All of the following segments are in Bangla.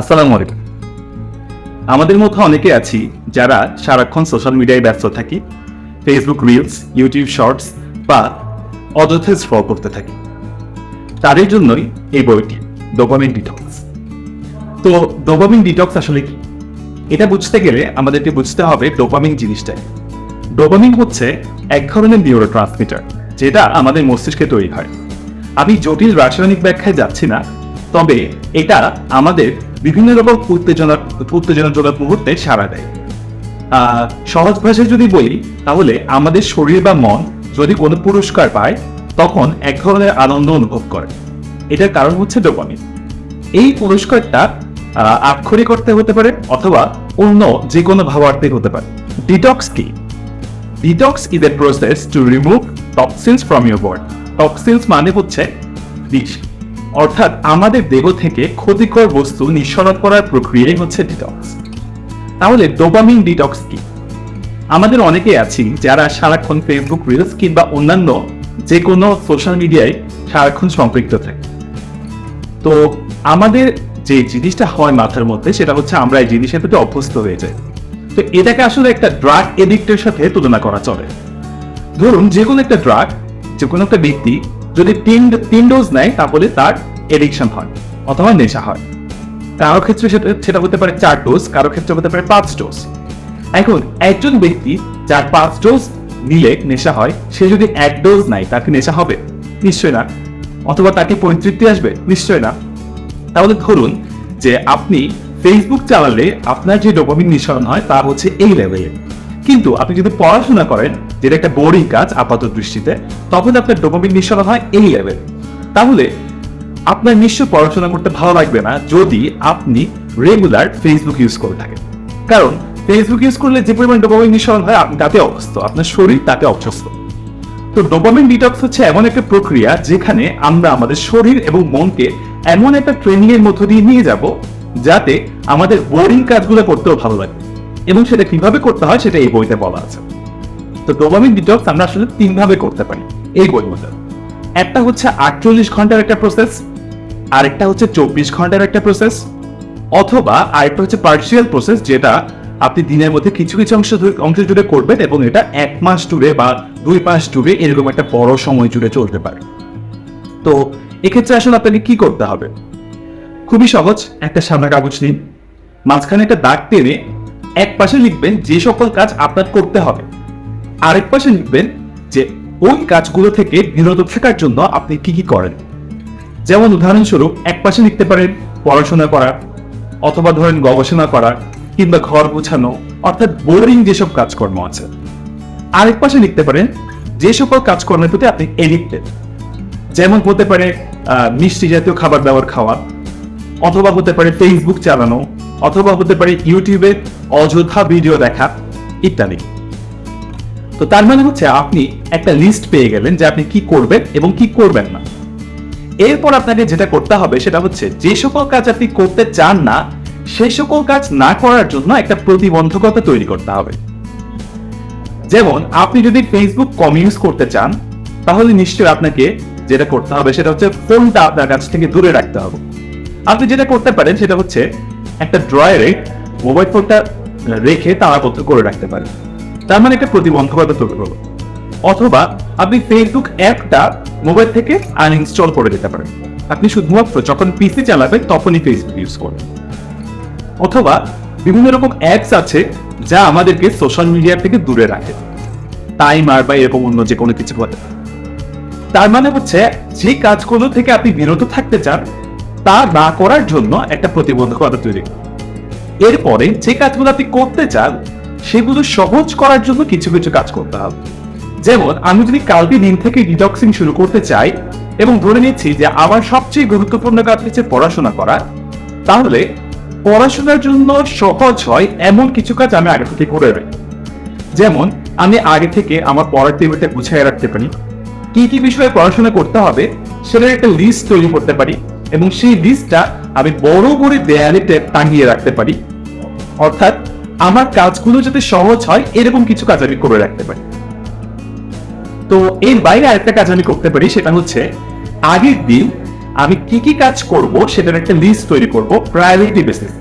আসসালামু আলাইকুম। আমাদের মধ্যে অনেকে আছি যারা সারাক্ষণ সোশ্যাল মিডিয়ায় ব্যস্ত থাকি ফেসবুক রিলস ইউটিউব শর্টস বা অযথা স্ক্রল করতে থাকি। তাদের জন্যই এই বইটি ডোপামিন ডিটক্স তো ডোপামিন ডিটক্স আসলে কি? এটা বুঝতে গেলে আমাদেরকে বুঝতে হবে ডোপামিন জিনিসটাই ডোপামিন হচ্ছে এক ধরনের নিউরো ট্রান্সমিটার যেটা আমাদের মস্তিষ্কে তৈরি হয়। আমি জটিল রাসায়নিক ব্যাখ্যায় যাচ্ছি না, তবে এটা আমাদের বিভিন্ন রকম উত্তেজনা উত্তেজনাজনক মুহূর্তে সাড়া দেয়। সহজ ভাষায় যদি বলি, তাহলে আমাদের শরীর বা মন যদি কোনো পুরস্কার পায়, তখন এক ধরনের আনন্দ অনুভব করে। এটার কারণ হচ্ছে ডোপামিন এই পুরস্কারটা আক্ষরিক করতে হতে পারে অথবা অন্য যে কোনো ভাবার্থে হতে পারে। ডিটক্স কি? Detox is a process to remove toxins from your body toxins মানে হচ্ছে বিষ। অর্থাৎ আমাদের দেহ থেকে ক্ষতিকর বস্তু নিঃসরণ করার প্রক্রিয়াই হচ্ছে ডিটক্স তাহলে ডোপামিন ডিটক্স কি? আমাদের অনেকেই আছি যারা সারাক্ষণ ফেসবুক রিলস কিংবা অন্যান্য যে কোনো সোশ্যাল মিডিয়ায় সারাক্ষণ সম্পৃক্ত থাকে। তো আমাদের যে জিনিসটা হয় মাথার মধ্যে সেটা হচ্ছে আমরা এই জিনিসের প্রতি অভ্যস্ত হয়ে যাই। তো এটাকে আসলে একটা ড্রাগ এডিক্টের সাথে তুলনা করা চলে। ধরুন যে কোনো একটা ড্রাগ যে কোনো একটা ব্যক্তি যদি তিন তিন ডোজ নেয়, তাহলে তার এডিকশন হয়, অথবা নেশা হয়। কারও ক্ষেত্রে সেটা সেটা হতে পারে চার ডোজ কারও ক্ষেত্রে হতে পারে পাঁচ ডোজ এখন একজন ব্যক্তি যার পাঁচ ডোজ নিলে নেশা হয়, সে যদি এক ডোজ নেয় তাকে নেশা হবে? নিশ্চয় না। অথবা তাকে পরিতৃপ্তি আসবে? নিশ্চয় না। তাহলে ধরুন যে আপনি ফেসবুক চালালে আপনার যে ডোপামিন নিঃসরণ হয়, তা হচ্ছে এই লেভেলে কিন্তু আপনি যদি পড়াশোনা করেন, যেটা একটা বোরিং কাজ, আপাত দৃষ্টিতে, তখন আপনার ডোপামিন নিঃসরণ হয় এই লেভেল তাহলে আপনার নিশ্চয় পড়াশোনা করতে ভালো লাগবে না যদি আপনি রেগুলার ফেসবুক ইউজ করে থাকেন। কারণ ফেসবুক ইউজ করলে যে পরিমাণ ডোপামিন নিঃসরণ হয়, আপনি তাতে অভ্যস্ত। আপনার শরীর তাতে অভ্যস্ত। তো ডোপামিন ডিটক্স হচ্ছে এমন একটা প্রক্রিয়া যেখানে আমরা আমাদের শরীর এবং মনকে এমন একটা ট্রেনিং এর মধ্য দিয়ে নিয়ে যাব যাতে আমাদের বোরিং কাজগুলো করতেও ভালো লাগে। এবং সেটা কীভাবে করতে হয় সেটা এই বইতে বলা আছে। তো ডোপামিন ডিটক্স আমরা আসলে তিন ভাবে করতে পারি, এই বই মধ্যে একটা হচ্ছে আটচল্লিশ ঘণ্টার একটা প্রসেস আরেকটা হচ্ছে চব্বিশ ঘণ্টার একটা প্রসেস অথবা আরেকটা হচ্ছে পার্সিয়াল প্রসেস যেটা আপনি দিনের মধ্যে কিছু কিছু অংশ অংশ জুড়ে করবেন এবং এটা এক মাস জুড়ে বা দুই মাস জুড়ে এরকম একটা বড় সময় জুড়ে চলতে পারে। তো এক্ষেত্রে আসলে আপনাকে কি করতে হবে? খুবই সহজ, একটা সাদা কাগজ নিন, মাঝখানে একটা দাগ টেনে এক পাশে লিখবেন যে সকল কাজ আপনার করতে হবে। আরেক পাশে লিখবেন যে ওই কাজগুলো থেকে বিরত থাকার জন্য আপনি কি কি করেন। যেমন উদাহরণস্বরূপ এক পাশে লিখতে পারেন পড়াশোনা করা, অথবা ধরেন গবেষণা করা, কিংবা ঘর গোছানো, অর্থাৎ বোরিং যেসব কাজকর্ম আছে। আরেক পাশে লিখতে পারেন যে সকল কাজকর্মের প্রতি আপনি এডিক্টেড যেমন হতে পারে মিষ্টি জাতীয় খাবার দাবার খাওয়া, অথবা হতে পারে ফেসবুক চালানো, অথবা হতে পারে ইউটিউবে অযথা ভিডিও দেখা, ইত্যাদি। তো তার মানে হচ্ছে আপনি একটা লিস্ট পেয়ে গেলেন যে আপনি কি করবেন এবং কি করবেন না। এরপর আপনাকে যেটা করতে হবে সেটা হচ্ছে যে সকল কাজ আপনি করতে চান না সেই সকল কাজ না করার জন্য একটা প্রতিবন্ধকতা তৈরি করতে হবে। যেমন আপনি যদি ফেসবুক কম ইউজ করতে চান, তাহলে নিশ্চয়ই আপনাকে যেটা করতে হবে সেটা হচ্ছে ফোনটা আপনার কাছ থেকে দূরে রাখতে হবে। আপনি যেটা করতে পারেন সেটা হচ্ছে একটা ড্রয়ারে মোবাইল ফোনটা রেখে তালাপত্র করে রাখতে পারেন। তার মানে একটা প্রতিবন্ধকতা তৈরি হলো অথবা আপনি ফেসবুক অ্যাপটা মোবাইল থেকে আনইনস্টল করে দিতে পারেন। আপনি শুধুমাত্র যখন পিসি চালাবেন তখনই ফেসবুক ইউজ করবেন। অথবা বিভিন্ন রকম অ্যাপস আছে যা আমাদেরকে সোশ্যাল মিডিয়া থেকে দূরে রাখে। টাইমার বা এরকম অন্য যে কোনো কিছু বলে। তার মানে হচ্ছে যে কাজগুলো থেকে আপনি বিরত থাকতে চান, তা না করার জন্য একটা প্রতিবন্ধকতা তৈরি। এরপরে যে কাজগুলো আপনি করতে চান, সেগুলো সহজ করার জন্য কিছু কিছু কাজ করতে হবে। যেমন, আমি যদি কালকে দিন থেকে ডিটক্সিং শুরু করতে চাই এবং ধরে নিচ্ছি যে আমার সবচেয়ে গুরুত্বপূর্ণ কাজ হচ্ছে পড়াশোনা করা, তাহলে পড়াশোনার জন্য সহজ হয় এমন কিছু কাজ আমি আগে থেকে করে রাখি। যেমন, আমি আগে থেকে আমার পড়ার টেবিলটা গুছিয়ে রাখতে পারি। কি কি বিষয়ে পড়াশোনা করতে হবে, সেটার একটা লিস্ট তৈরি করতে পারি এবং সেই লিস্টটা আমি বড় করে দেয়ালে টাঙিয়ে রাখতে পারি। অর্থাৎ আমার কাজগুলো যাতে সহজ হয়, এরকম কিছু কাজ আমি করে রাখতে পারি। তো এর বাইরে আরেকটা কাজ আমি করতে পারি, সেটা হচ্ছে আগের দিন আমি কি কি কাজ করব, সেটার একটা লিস্ট তৈরি করব প্রায়োরিটি বেসিস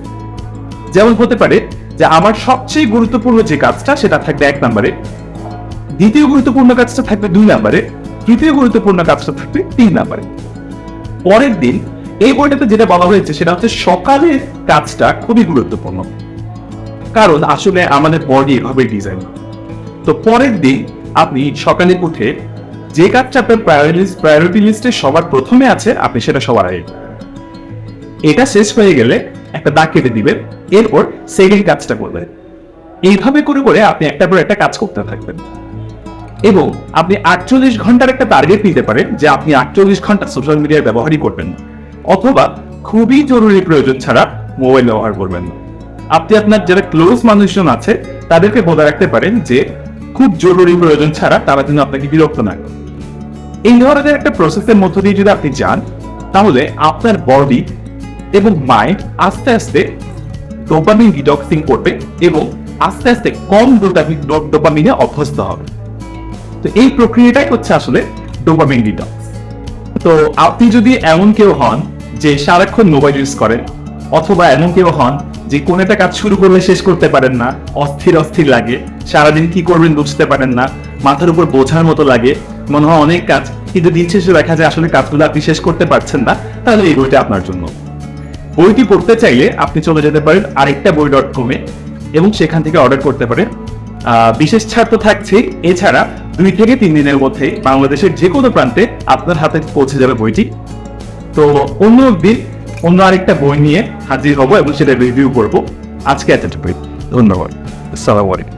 যেমন হতে পারে যে আমার সবচেয়ে গুরুত্বপূর্ণ যে কাজটা, সেটা থাকবে এক নম্বরে। দ্বিতীয় গুরুত্বপূর্ণ কাজটা থাকবে দুই নম্বরে। তৃতীয় গুরুত্বপূর্ণ কাজটা থাকবে তিন নম্বরে। পরের দিন এই বইটাতে যেটা বলা হয়েছে, সেটা হচ্ছে সকালের কাজটা খুবই গুরুত্বপূর্ণ। কারণ আসলে আমাদের বডি এভাবে ডিজাইন তো পরের দিন আপনি সকালে উঠে যে কাজটা আপনার প্রায়োরিটি লিস্টে সবার প্রথমে আছে, আপনি সেটা সবার আগে এটা শেষ হয়ে গেলে একটা দাগ কেটে দিবেন, এরপর সেকেন্ড কাজটা করবেন। এইভাবে করে করে আপনি একটা পর একটা কাজ করতে থাকবেন। এবং আপনি আটচল্লিশ ঘণ্টার একটা টার্গেট নিতে পারেন যে আপনি আটচল্লিশ ঘণ্টা সোশ্যাল মিডিয়ার ব্যবহারই করবেন অথবা খুবই জরুরি প্রয়োজন ছাড়া মোবাইল ব্যবহার করবেন না। আপনি আপনার যারা ক্লোজ মানুষজন আছে, তাদেরকে বলে রাখতে পারেন যে, খুব জরুরি প্রয়োজন ছাড়া তারা যেন আপনাকে বিরক্ত না করে। এই ধরনের একটা প্রসেসের মধ্য দিয়ে যদি আপনি যান, তাহলে আপনার বডি এবং মাইন্ড আস্তে আস্তে ডোপামিন ডিটক্সিং করবে এবং আস্তে আস্তে কম ডোপামিনে অভ্যস্ত হবে। তো এই প্রক্রিয়াটাই হচ্ছে আসলে ডোপামিন ডিটক্স তো আপনি যদি এমন কেউ হন যে সারাক্ষণ মোবাইল ইউজ করেন, অথবা এমন কেউ হন যে কোন একটা কাজ শুরু করলে শেষ করতে পারেন না, অস্থির অস্থির লাগে, সারাদিন কি করবেন বুঝতে পারেন না, মাথার উপর বোঝার মতো লাগে, মনে হয় অনেক কাজ, কিন্তু দিন শেষে দেখা যায় আসলে কাজগুলো আপনি শেষ করতে পারছেন না, তাহলে এই বইটা আপনার জন্য। বইটি পড়তে চাইলে আপনি চলে যেতে পারেন আরেকটা বই ডট কমে এবং সেখান থেকে অর্ডার করতে পারেন। বিশেষ ছাড় তো থাকছে এছাড়া দুই থেকে তিন দিনের মধ্যে বাংলাদেশের যে কোনো প্রান্তে আপনার হাতে পৌঁছে যাবে বইটি। তো অন্য দিন অন্য আরেকটা বই নিয়ে হাজির হব এবং সেটা রিভিউ করব। আজকে এতটুকুই। ধন্যবাদ। আসসালামু